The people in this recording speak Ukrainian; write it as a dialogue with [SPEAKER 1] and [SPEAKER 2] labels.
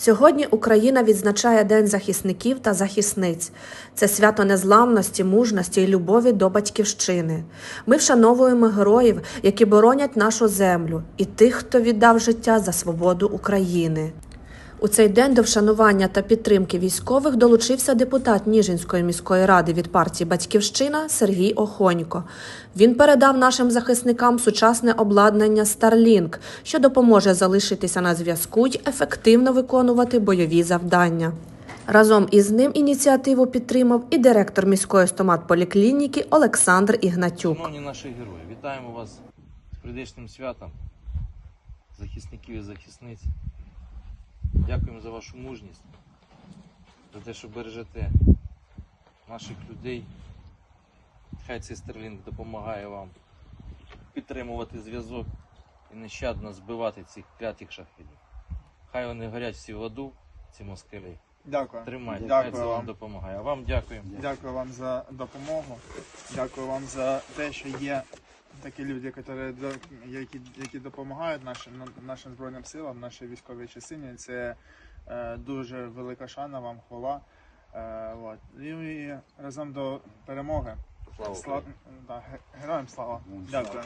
[SPEAKER 1] Сьогодні Україна відзначає День захисників та захисниць. Це свято незламності, мужності і любові до батьківщини. Ми вшановуємо героїв, які боронять нашу землю, і тих, хто віддав життя за свободу України. У цей день до вшанування та підтримки військових долучився депутат Ніжинської міської ради від партії Батьківщина Сергій Охонько. Він передав нашим захисникам сучасне обладнання Starlink, що допоможе залишитися на зв'язку й ефективно виконувати бойові завдання. Разом із ним ініціативу підтримав і директор міської стоматполіклініки Олександр Ігнатюк.
[SPEAKER 2] Шановні наші герої, вітаємо вас з прийдешнім святом, захисників і захисниць. Дякуємо за вашу мужність, за те, що бережете наших людей. Хай цей Стерлінг допомагає вам підтримувати зв'язок і нещадно збивати цих клятих шахедів. Хай вони горять всі в аду, ці москалі.
[SPEAKER 3] Дякую.
[SPEAKER 2] Тримайте, хай це вам
[SPEAKER 3] вам.
[SPEAKER 2] допомагає. А вам дякуємо.
[SPEAKER 3] Дякую вам за допомогу. Дякую вам за те, що є такі люди, які, які, які допомагають нашим, нашим Збройним силам, нашій військовій частині. Це е, дуже велика шана вам, хвала. Е, от. І, і разом до перемоги.
[SPEAKER 2] Слава Слав...
[SPEAKER 3] Да, героям слава. Дякую.